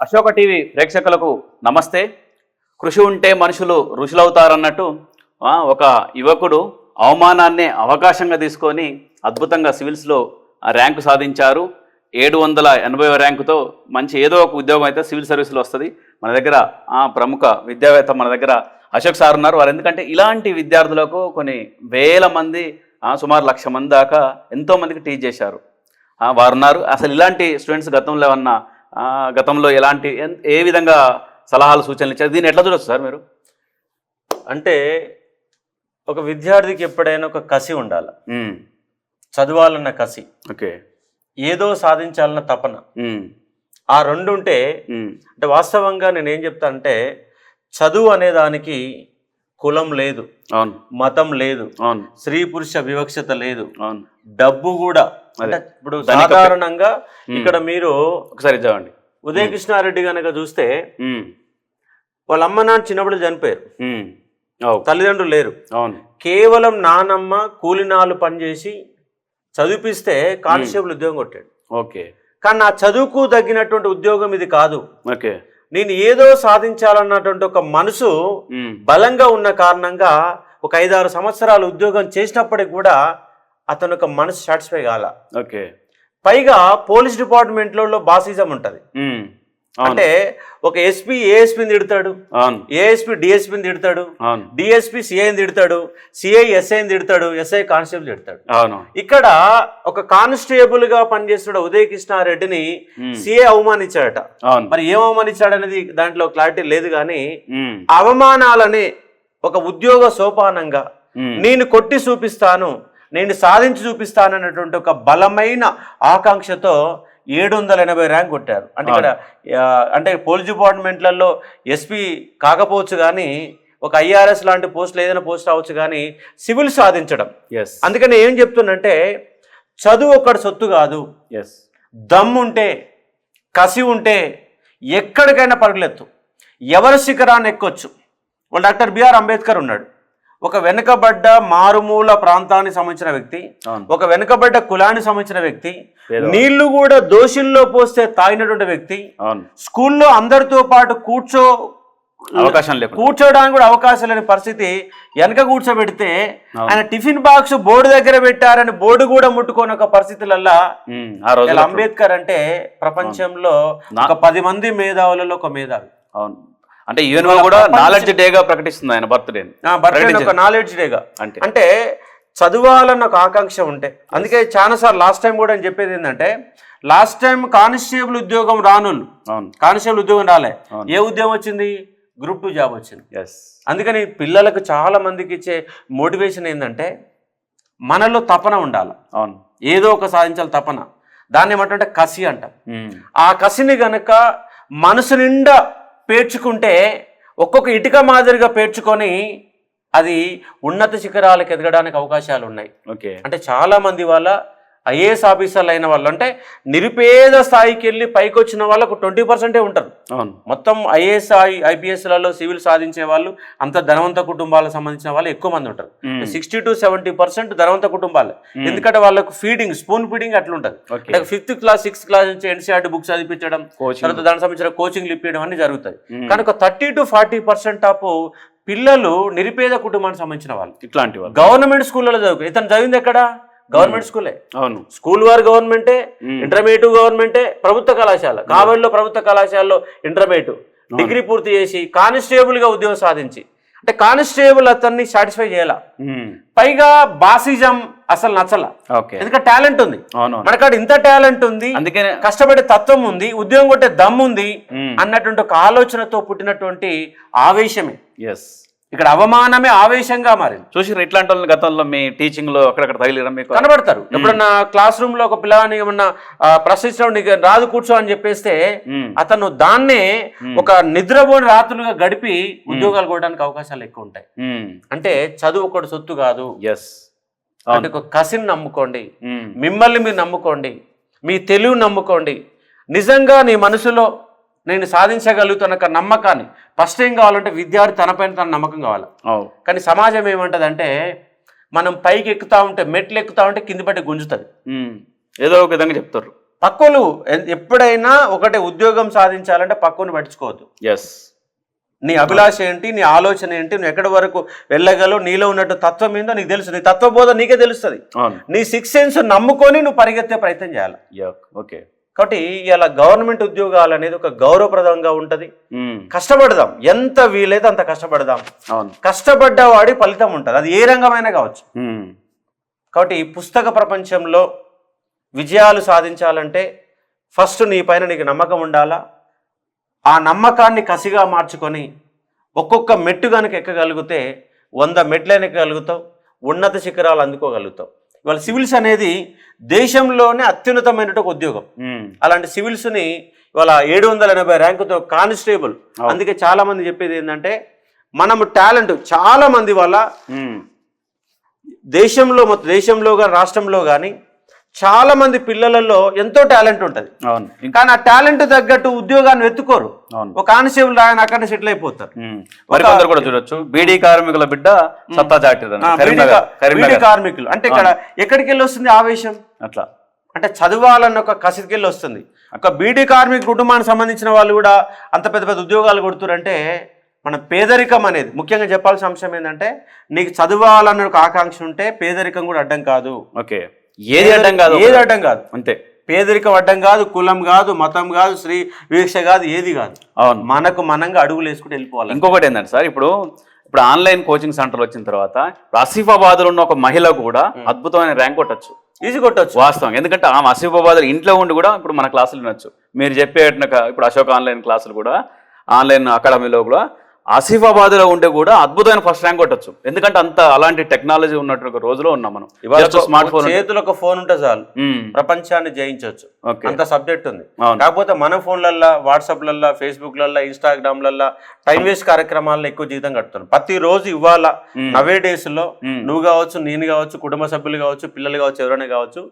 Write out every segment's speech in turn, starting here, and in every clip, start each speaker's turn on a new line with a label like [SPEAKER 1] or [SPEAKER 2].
[SPEAKER 1] Ashoka TV ప్రేక్షకులకు నమస్తే. కృషి ఉంటే మనుషులు ఋషులవుతారన్నట్టు ఒక యువకుడు అవమానాన్నే అవకాశంగా తీసుకొని అద్భుతంగా సివిల్స్లో ఆ ర్యాంకు సాధించారు. ఏడు వందల ఎనభై ర్యాంకుతో మంచి ఏదో ఒక ఉద్యోగం అయితే సివిల్ సర్వీస్లో వస్తుంది. మన దగ్గర ఆ, ప్రముఖ విద్యావేత్త మన దగ్గర అశోక్ సార్ ఉన్నారు. వారు ఎందుకంటే ఇలాంటి విద్యార్థులకు కొన్ని వేల మంది సుమారు లక్ష మంది దాకా ఎంతోమందికి టీచ్ చేశారు. వారున్నారు. అసలు ఇలాంటి స్టూడెంట్స్ గతంలో ఏమన్నా గతంలో ఎలాంటి ఏ విధంగా సలహాలు సూచనలు ఇచ్చారు? దీన్ని ఎట్లా చూడొచ్చు సార్ మీరు?
[SPEAKER 2] అంటే ఒక విద్యార్థికి ఎప్పుడైనా ఒక కసి ఉండాలి? చదవాలన్న కసి.
[SPEAKER 1] ఓకే.
[SPEAKER 2] ఏదో సాధించాలన్న తపన. ఆ రెండు ఉంటే అంటే వాస్తవంగా నేను ఏం చెప్తా అంటే చదువు అనే దానికి కులం లేదు.
[SPEAKER 1] అవును.
[SPEAKER 2] మతం లేదు.
[SPEAKER 1] అవును.
[SPEAKER 2] స్త్రీ పురుష వివక్షత లేదు.
[SPEAKER 1] అవును.
[SPEAKER 2] డబ్బు కూడా. ఇప్పుడు సాధారణంగా. ఇక్కడ మీరు
[SPEAKER 1] ఒకసారి చదవండి.
[SPEAKER 2] ఉదయ కృష్ణారెడ్డి గనక చూస్తే వాళ్ళ అమ్మ నాన్న చిన్నప్పుడు చనిపోయారు. తల్లిదండ్రులు లేరు.
[SPEAKER 1] అవును.
[SPEAKER 2] కేవలం నానమ్మ కూలినాలు పనిచేసి చదివిపిస్తే కానిస్టేబుల్ ఉద్యోగం కొట్టాడు.
[SPEAKER 1] ఓకే.
[SPEAKER 2] కానీ నా చదువుకు తగ్గినటువంటి ఉద్యోగం ఇది కాదు.
[SPEAKER 1] ఓకే.
[SPEAKER 2] నేను ఏదో సాధించాలన్నటువంటి ఒక మనసు బలంగా ఉన్న కారణంగా ఒక ఐదారు సంవత్సరాలు ఉద్యోగం చేసినప్పటికి కూడా అతను ఒక మనసు సాటిస్ఫై కాల.
[SPEAKER 1] ఓకే.
[SPEAKER 2] పైగా పోలీస్ డిపార్ట్మెంట్లలో బాసిజం ఉంటుంది. అంటే ఒక ఎస్పీ ఏఎస్పీని తిడతాడు. ఏఎస్పీ డిఎస్పీని తిడతాడు. డిఎస్పీ సిఐని తిడతాడు. సిఐ ఎస్ఐని తిడతాడు. ఎస్ఐ కానిస్టేబుల్ తిడతాడు. ఇక్కడ ఒక కానిస్టేబుల్గా పనిచేస్తున్న ఉదయ కృష్ణారెడ్డిని సిఐ అవమానించాడట. మరి ఏం అవమానించాడు అనేది దాంట్లో క్లారిటీ లేదు కానీ అవమానాలని ఒక ఉద్యోగ సోపానంగా నేను కొట్టి చూపిస్తాను. నేను సాధించి చూపిస్తాను అన్నటువంటి ఒక బలమైన ఆకాంక్షతో ఏడు వందల ఎనభై ర్యాంక్ కొట్టారు. అంటే ఇక్కడ అంటే పోలీస్ డిపార్ట్మెంట్లలో ఎస్పీ కాకపోవచ్చు కానీ ఒక ఐఆర్ఎస్ లాంటి పోస్టులు ఏదైనా పోస్ట్ అవ్వచ్చు కానీ సివిల్ సాధించడం.
[SPEAKER 1] ఎస్
[SPEAKER 2] అందుకని ఏం చెప్తున్నంటే చదువు ఒక్కడి సొత్తు కాదు.
[SPEAKER 1] ఎస్
[SPEAKER 2] దమ్ముంటే కసి ఉంటే ఎక్కడికైనా పరుగులెత్తు. ఎవరి శిఖరాన్ని ఎక్కొచ్చు? వాళ్ళు డాక్టర్ బిఆర్ అంబేద్కర్ ఉన్నాడు. ఒక వెనుకబడ్డ మారుమూల ప్రాంతానికి సంబంధించిన వ్యక్తి ఒక వెనుకబడ్డ కులానికి సంబంధించిన వ్యక్తి. నీళ్ళు కూడా దోషుల్లో పోస్తే తాగినటువంటి వ్యక్తి స్కూల్లో అందరితో పాటు కూర్చో
[SPEAKER 1] అవకాశం లేకుండా.
[SPEAKER 2] కూర్చోడానికి కూడా అవకాశం లేని పరిస్థితి వెనక కూర్చోబెడితే. ఆయన టిఫిన్ బాక్స్ బోర్డు దగ్గర పెట్టారని బోర్డు కూడా ముట్టుకోని ఒక పరిస్థితులల్లా అంబేద్కర్ అంటే ప్రపంచంలో ఒక పది మంది మేధావులలో ఒక మేధావి.
[SPEAKER 1] అవును. అంటే యూఎన్ఓ కూడా నాలెడ్జ్ డేగా ప్రకటిస్తుంది ఆయన బర్త్డే
[SPEAKER 2] ఒక నాలెడ్జ్ డేగా
[SPEAKER 1] అంటే.
[SPEAKER 2] అంటే చదవాలన్న ఒక ఆకాంక్ష ఉంటే. అందుకే చాలా సార్లు లాస్ట్ టైం కూడా నేను చెప్పేది ఏంటంటే లాస్ట్ టైం కానిస్టేబుల్ ఉద్యోగం
[SPEAKER 1] అవును.
[SPEAKER 2] కానిస్టేబుల్ ఉద్యోగం రాలే. ఏ ఉద్యోగం వచ్చింది? గ్రూప్ టూ జాబ్ వచ్చింది.
[SPEAKER 1] ఎస్
[SPEAKER 2] అందుకని పిల్లలకు చాలా మందికి ఇచ్చే మోటివేషన్ ఏంటంటే మనలో తపన ఉండాలి.
[SPEAKER 1] అవును.
[SPEAKER 2] ఏదో ఒక సాధించాలి తపన. దాన్ని ఏమంటే కసి అంటాం ఆ కసిని గనక మనసు నిండా పేర్చుకుంటే ఒక్కొక్క ఇటుక మాదిరిగా పేర్చుకొని అది ఉన్నత శిఖరాలకు ఎదగడానికి అవకాశాలు ఉన్నాయి
[SPEAKER 1] ఓకే.
[SPEAKER 2] అంటే చాలా మంది వాళ్ళ ఐఏఎస్ ఆఫీసర్లు అయిన వాళ్ళు అంటే నిరుపేద స్థాయికి వెళ్ళి పైకి వచ్చిన వాళ్ళకు ట్వంటీ పర్సెంటే ఉంటారు.
[SPEAKER 1] అవును.
[SPEAKER 2] మొత్తం ఐఏఎస్ ఐపీఎస్లలో సివిల్ సాధించే వాళ్ళు అంత ధనవంత కుటుంబాలకు సంబంధించిన వాళ్ళు ఎక్కువ మంది ఉంటారు. సిక్స్టీ టు సెవెంటీ పర్సెంట్ ధనవంత కుటుంబాలే. ఎందుకంటే వాళ్ళకు ఫీడింగ్ స్పూన్ ఫీడింగ్ అట్లుంటది.
[SPEAKER 1] ఓకే.
[SPEAKER 2] అంటే ఫిఫ్త్ క్లాస్ సిక్స్త్ క్లాస్ నుంచి ఎన్సీఆర్టీ బుక్స్ చదివించడం తర్వాత దానికి సంబంధించిన కోచింగ్లు ఇప్పించడం అన్ని జరుగుతాయి.
[SPEAKER 1] ఉమ్,
[SPEAKER 2] కానీ ఒక thirty to forty percent of పిల్లలు నిరుపేద కుటుంబానికి సంబంధించిన వాళ్ళు.
[SPEAKER 1] ఇట్లాంటి వాళ్ళు.
[SPEAKER 2] గవర్నమెంట్ స్కూళ్ళలో చదువు ఇతను చదివింది ఎక్కడ? గవర్నమెంట్ స్కూలే.
[SPEAKER 1] అవును.
[SPEAKER 2] స్కూల్ వారు గవర్నమెంటే
[SPEAKER 1] ఉమ్,
[SPEAKER 2] ఇంటర్మీడియట్ గవర్నమెంటే ప్రభుత్వ కళాశాల. కావలిలో ప్రభుత్వ కళాశాలలో ఇంటర్మీడియట్. డిగ్రీ పూర్తి చేసి కానిస్టేబుల్గా ఉద్యోగం సాధించి. అంటే కానిస్టేబుల్ అతన్ని సాటిస్ఫై చేయాల? పైగా బాసిజం అసలు నచ్చల.
[SPEAKER 1] ఓకే.
[SPEAKER 2] ఎందుకంటే టాలెంట్ ఉంది. మనకాడ ఇంత టాలెంట్ ఉంది.
[SPEAKER 1] అందుకనే
[SPEAKER 2] కష్టపడే తత్వం ఉంది. ఉద్యోగం కొట్టే దమ్ము ఉంది అన్నటువంటి ఒక ఆలోచనతో పుట్టినటువంటి ఆవేశమే.
[SPEAKER 1] ఎస్
[SPEAKER 2] ఇక్కడ అవమానమే ఆవేశంగా మారింది.
[SPEAKER 1] చూసిర్రు ఇట్లాంటి వాళ్ళని గతంలో మీ టీచింగ్లో అక్కడక్కడ తగిలిరా మీకు?
[SPEAKER 2] కనబడతారు. ఎప్పుడన్నా క్లాస్ రూమ్లో ఒక పిల్లవాడిని ఏమన్నా ప్రశ్నించడం నీకు రాదు కూర్చో అని చెప్పేస్తే అతను దాన్నే ఒక నిద్రపోని రాత్రులుగా గడిపి ఉద్యోగాలు కొట్టడానికి అవకాశాలు ఎక్కువ ఉంటాయి. అంటే చదువు ఒకటి సొత్తు కాదు.
[SPEAKER 1] ఎస్
[SPEAKER 2] అంటే ఒక కసిని నమ్ముకోండి. మిమ్మల్ని మీరు నమ్ముకోండి. మీ తెలివి నమ్ముకోండి. నిజంగా నీ మనసులో నేను సాధించగలుగుతున్న ఒక నమ్మకాన్ని. ఫస్ట్ ఏం కావాలంటే విద్యార్థి తనపైన తన నమ్మకం కావాలి. కానీ సమాజం ఏమంటదంటే మనం పైకి ఎక్కుతా ఉంటే మెట్లు ఎక్కుతా ఉంటే కింది పట్టి గుంజుతుంది.
[SPEAKER 1] ఏదో ఒక విధంగా చెప్తారు.
[SPEAKER 2] పక్కలు ఎప్పుడైనా ఒకటి ఉద్యోగం సాధించాలంటే పక్కను పట్టించుకోవద్దు.
[SPEAKER 1] ఎస్
[SPEAKER 2] నీ అభిలాష ఏంటి నీ ఆలోచన ఏంటి నువ్వు ఎక్కడి వరకు వెళ్ళగలవు నీలో ఉన్నట్టు తత్వం ఏందో నీకు తెలుసు. నీ తత్వబోధ నీకే తెలుస్తుంది. నీ సిక్స్ సెన్స్ నమ్ముకొని నువ్వు పరిగెత్తే ప్రయత్నం చేయాలి.
[SPEAKER 1] ఓకే
[SPEAKER 2] కాబట్టి ఇలా గవర్నమెంట్ ఉద్యోగాలు అనేది ఒక గౌరవప్రదంగా ఉంటుంది. కష్టపడదాం. ఎంత వీలైతే అంత కష్టపడదాం.
[SPEAKER 1] అవును.
[SPEAKER 2] కష్టపడ్డవాడి ఫలితం ఉంటుంది. అది ఏ రంగమైనా కావచ్చు. కాబట్టి పుస్తక ప్రపంచంలో విజయాలు సాధించాలంటే ఫస్ట్ నీ పైన నీకు నమ్మకం ఉండాలా? ఆ నమ్మకాన్ని కసిగా మార్చుకొని ఒక్కొక్క మెట్టు కనుక ఎక్కగలిగితే వంద మెట్లైన ఎక్కగలుగుతావు ఉన్నత శిఖరాలు అందుకోగలుగుతావు. ఇవాళ సివిల్స్ అనేది దేశంలోనే అత్యున్నతమైన ఒక ఉద్యోగం. అలాంటి సివిల్స్ని ఇవాళ ఏడు వందల ఎనభై ర్యాంకుతో కానిస్టేబుల్. అందుకే చాలా మంది చెప్పేది ఏంటంటే మనము టాలెంట్ చాలా మంది
[SPEAKER 1] మ్మ్.
[SPEAKER 2] దేశంలో మొత్తం దేశంలో కానీ రాష్ట్రంలో కానీ చాలా మంది పిల్లలలో ఎంతో టాలెంట్ ఉంటుంది.
[SPEAKER 1] అవును.
[SPEAKER 2] కానీ ఆ టాలెంట్ తగ్గట్టు ఉద్యోగాన్ని వెతుకోరు ఒక కానిస్టేబుల్ రాయని అక్కడ సెటిల్ అయిపోతారు.
[SPEAKER 1] మరికొందరు కూడా చూడొచ్చు. బీడీ కార్మికుల బిడ్డ సత్తా
[SPEAKER 2] బీడీ కార్మికులు. అంటే ఇక్కడ ఎక్కడికి వెళ్ళి వస్తుంది ఆవేశం?
[SPEAKER 1] అట్లా.
[SPEAKER 2] అంటే చదవాలన్న ఒక కసికి వెళ్ళి వస్తుంది. ఒక బీడీ కార్మిక కుటుంబానికి సంబంధించిన వాళ్ళు కూడా అంత పెద్ద పెద్ద ఉద్యోగాలు కొడుతురంటే మన పేదరికం అనేది ముఖ్యంగా చెప్పాల్సిన అంశం ఏంటంటే నీకు చదవాలన్న ఒక ఆకాంక్ష ఉంటే పేదరికం కూడా అడ్డం కాదు.
[SPEAKER 1] ఓకే. ఏది అడ్డం కాదు
[SPEAKER 2] ఏది అడ్డం కాదు.
[SPEAKER 1] అంతే.
[SPEAKER 2] పేదరికం అడ్డం కాదు కులం కాదు మతం కాదు స్త్రీ వీక్ష కాదు ఏది కాదు.
[SPEAKER 1] అవును.
[SPEAKER 2] మనకు మనంగా అడుగులు వేసుకుంటూ వెళ్ళిపోవాలి.
[SPEAKER 1] ఇంకొకటి ఏంటంటే సార్ ఇప్పుడు ఇప్పుడు ఆన్లైన్ కోచింగ్ సెంటర్ వచ్చిన తర్వాత ఆసిఫాబాద్లో ఉన్న ఒక మహిళ కూడా అద్భుతమైన ర్యాంక్ కొట్టచ్చు.
[SPEAKER 2] ఈజీ కొట్టొచ్చు.
[SPEAKER 1] వాస్తవం. ఎందుకంటే ఆమె ఆసిఫాబాద్ ఇంట్లో ఉండి కూడా ఇప్పుడు మన క్లాసులు వినొచ్చు. మీరు చెప్పేట ఇప్పుడు అశోక్ ఆన్లైన్ క్లాసులు కూడా ఆన్లైన్ అకాడమీలో కూడా ఆసిఫాబాద్లో ఉంటే కూడా అద్భుతమైన ఫస్ట్ ర్యాంక్ కొట్టచ్చు. ఎందుకంటే అంత అలాంటి టెక్నాలజీ ఉన్నట్టు ఒక రోజులో ఉన్నాం మనం.
[SPEAKER 2] ఇవాళ
[SPEAKER 1] స్మార్ట్ ఫోన్
[SPEAKER 2] చేతిలో ఒక ఫోన్ ఉంటే చాలు. ప్రపంచాన్ని జయించవచ్చు అంత సబ్జెక్ట్ ఉంది. కాకపోతే మన ఫోన్లల్లో వాట్సాప్లల్లో ఫేస్బుక్లల్లో ఇన్స్టాగ్రామ్లల్లో టైం వేస్ట్ కార్యక్రమాల్లో ఎక్కువ జీతం కడుతున్నాం ప్రతి రోజు ఇవాళ. నవే
[SPEAKER 1] డేస్లో.
[SPEAKER 2] నువ్వు కావచ్చు నేను కావచ్చు కుటుంబ సభ్యులు కావచ్చు పిల్లలు కావచ్చు ఎవరైనా కావచ్చు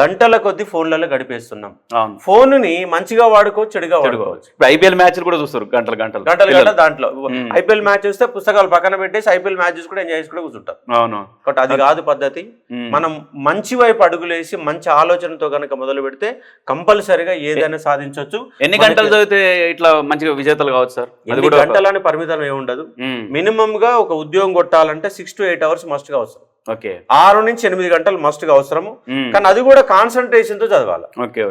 [SPEAKER 2] గంటల కొద్ది ఫోన్లలో గడిపేస్తున్నాం.
[SPEAKER 1] అవును.
[SPEAKER 2] ఫోన్ని మంచిగా వాడుకోవచ్చు చెడుగా వాడుకోవచ్చు.
[SPEAKER 1] ఇప్పుడు ఐపీఎల్ మ్యాచ్లు కూడా చూస్తారు గంటలు గంటలు.
[SPEAKER 2] గంటలు. గంటలు దాంట్లో. ఐపీఎల్ మ్యాచ్ చూస్తే పుస్తకాలు పక్కన పెట్టేసి ఐపీఎల్ మ్యాచ్ చూసుకుంటే ఎంజాయ్ చేసుకుంటే కూర్చుంటాం.
[SPEAKER 1] అవును.
[SPEAKER 2] కాబట్టి అది కాదు పద్ధతి. మనం మంచి వైపు అడుగులేసి మంచి ఆలోచనతో కనుక మొదలు పెడితే కంపల్సరిగా ఏదైనా సాధించవచ్చు
[SPEAKER 1] ఎన్ని గంటలు చదివితే ఇట్లా మంచిగా విజేతలు కావచ్చు సార్ కూడా
[SPEAKER 2] గంటలని పరిమితం ఏమి ఉండదు. మినిమం గా ఒక ఉద్యోగం కొట్టాలంటే సిక్స్ టు ఎయిట్ అవర్స్ మస్ట్గా అవసరం.
[SPEAKER 1] ఓకే
[SPEAKER 2] ఆరు నుంచి ఎనిమిది గంటలు మస్ట్గా అవసరము. కానీ అది కూడా కాన్సన్ట్రేషన్తో చదవాలి.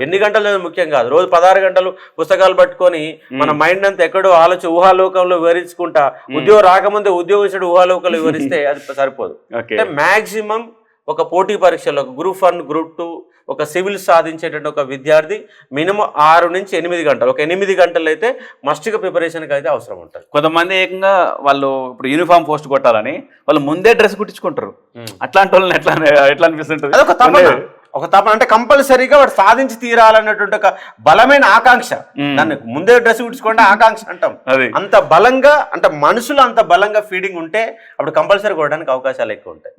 [SPEAKER 2] ఎన్ని గంటలు ముఖ్యం కాదు. రోజు పదహారు గంటలు పుస్తకాలు పట్టుకొని మన మైండ్ అంతా ఎక్కడో ఆలోచన ఊహాలోకంలో వివరించుకుంటా ఉద్యోగం రాకముందే ఉద్యోగం ఊహాలోకంలో వివరిస్తే అది సరిపోదు. అంటే మాక్సిమం ఒక పోటీ పరీక్షలో ఒక గ్రూప్ వన్ గ్రూప్ టూ ఒక సివిల్ సాధించేటువంటి ఒక విద్యార్థి మినిమం ఆరు నుంచి ఎనిమిది గంటలు. ఒక ఎనిమిది గంటలు అయితే మస్ట్గా ప్రిపరేషన్కి అయితే అవసరం ఉంటుంది.
[SPEAKER 1] కొంతమంది ఏకంగా వాళ్ళు ఇప్పుడు యూనిఫామ్ పోస్ట్ కొట్టాలని వాళ్ళు ముందే డ్రెస్ కుట్టించుకుంటారు. అట్లాంటి వాళ్ళని ఎట్లా ఎట్లా అనిపిస్తుంటుంది?
[SPEAKER 2] అదొక తపన. ఒక తపన అంటే కంపల్సరీగా వాడు సాధించి తీరాలన్నటువంటి ఒక బలమైన ఆకాంక్ష. దాన్ని ముందే డ్రెస్ కుట్టించుకోండి ఆకాంక్ష అంటాం.
[SPEAKER 1] అది.
[SPEAKER 2] అంత బలంగా అంటే మనుషులు అంత బలంగా ఫీడింగ్ ఉంటే అప్పుడు కంపల్సరీ కొట్టడానికి అవకాశాలు ఎక్కువ ఉంటాయి.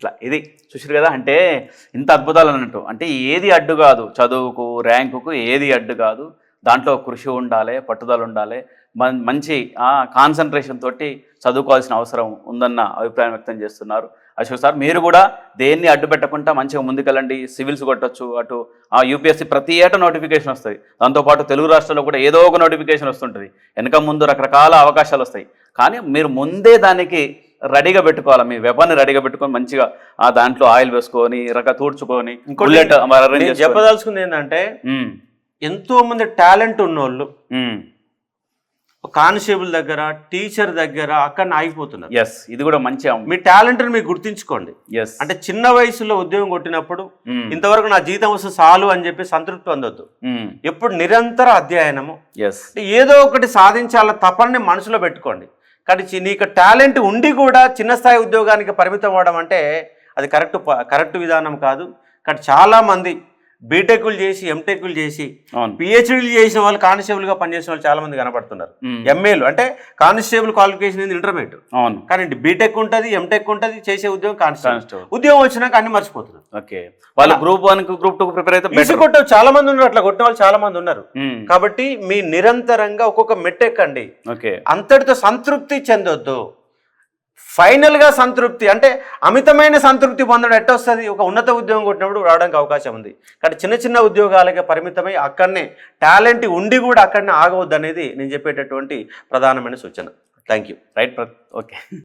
[SPEAKER 1] అట్లా. ఇది చూసారు కదా అంటే ఇంత అద్భుతాలు అన్నట్టు. అంటే ఏది అడ్డు కాదు. చదువుకు ర్యాంకుకు ఏది అడ్డు కాదు. దాంట్లో కృషి ఉండాలి పట్టుదల ఉండాలి. మన్- మంచి కాన్సన్ట్రేషన్ తోటి చదువుకోవాల్సిన అవసరం ఉందన్న అభిప్రాయం వ్యక్తం చేస్తున్నారు అశోక్ సార్. మీరు కూడా దేన్ని అడ్డు పెట్టకుండా మంచిగా ముందుకెళ్ళండి సివిల్స్ కొట్టొచ్చు అటు ఆ యూపీఎస్సీ ప్రతి ఏటా నోటిఫికేషన్ వస్తాయి. దాంతోపాటు తెలుగు రాష్ట్రాల్లో కూడా ఏదో ఒక నోటిఫికేషన్ వస్తుంటుంది. వెనక ముందు రకరకాల అవకాశాలు వస్తాయి. కానీ మీరు ముందే దానికి రెడీగా పెట్టుకోవాలి? మీ వెపన్ రెడీగా పెట్టుకొని మంచిగా ఆ దాంట్లో ఆయిల్ వేసుకొని రక తూడ్చుకొని బుల్లెట్.
[SPEAKER 2] చెప్పదలుచుకుంది ఏంటంటే. ఎంతో మంది టాలెంట్ ఉన్నోళ్ళు. కానిస్టేబుల్ దగ్గర టీచర్ దగ్గర అక్కడ ఆగిపోతున్నారు.
[SPEAKER 1] ఎస్ ఇది కూడా మంచి
[SPEAKER 2] మీ టాలెంట్ని మీరు గుర్తించుకోండి.
[SPEAKER 1] ఎస్
[SPEAKER 2] అంటే చిన్న వయసులో ఉద్యోగం కొట్టినప్పుడు ఇంతవరకు నా జీతం వస్తే చాలు అని చెప్పి సంతృప్తి పొందొద్దు. ఎప్పుడు నిరంతర అధ్యయనము.
[SPEAKER 1] ఎస్
[SPEAKER 2] ఏదో ఒకటి సాధించాల తపనని మనసులో పెట్టుకోండి. కానీ నీకు టాలెంట్ ఉండి కూడా చిన్న స్థాయి ఉద్యోగానికి పరిమితం అవ్వడం అంటే అది కరెక్ట్ ప- కరెక్ట్ విధానం కాదు. కానీ చాలామంది బీటెక్లు చేసి ఎంటెక్లు చేసి పిహెచ్డీలు చేసిన వాళ్ళు కానిస్టేబుల్గా పనిచేసిన వాళ్ళు చాలా మంది కనపడుతున్నారు. ఎంఏలు అంటే కానిస్టేబుల్ క్వాలిఫికేషన్ ఇది ఇంటర్మీడియట్
[SPEAKER 1] అవును.
[SPEAKER 2] కానీ బీటెక్ ఉంటుంది ఎంటెక్ ఉంటుంది చేసే ఉద్యోగం కానిస్టేబుల్
[SPEAKER 1] కానిస్టేబుల్.
[SPEAKER 2] ఉద్యోగం వచ్చినాక అన్ని మర్చిపోతున్నారు.
[SPEAKER 1] ఓకే. వాళ్ళు group one group two prepare అయితే
[SPEAKER 2] కొట్టే చాలా మంది ఉన్నారు అట్లా కొట్టిన వాళ్ళు చాలా మంది ఉన్నారు కాబట్టి మీ నిరంతరంగా ఒక్కొక్క మెట్టెక్కండి
[SPEAKER 1] ఓకే.
[SPEAKER 2] అంతటితో సంతృప్తి చెందొద్దు. ఫైనల్గా సంతృప్తి అంటే అమితమైన సంతృప్తి పొందడం ఎట్ట వస్తుంది ఒక ఉన్నత ఉద్యోగం కొట్టినప్పుడు రావడానికి అవకాశం ఉంది. కానీ చిన్న చిన్న ఉద్యోగాలకే పరిమితమై అక్కడనే టాలెంట్ ఉండి కూడా అక్కడనే ఆగవద్దు అనేది నేను చెప్పేటటువంటి ప్రధానమైన సూచన. Thank you
[SPEAKER 1] right okay.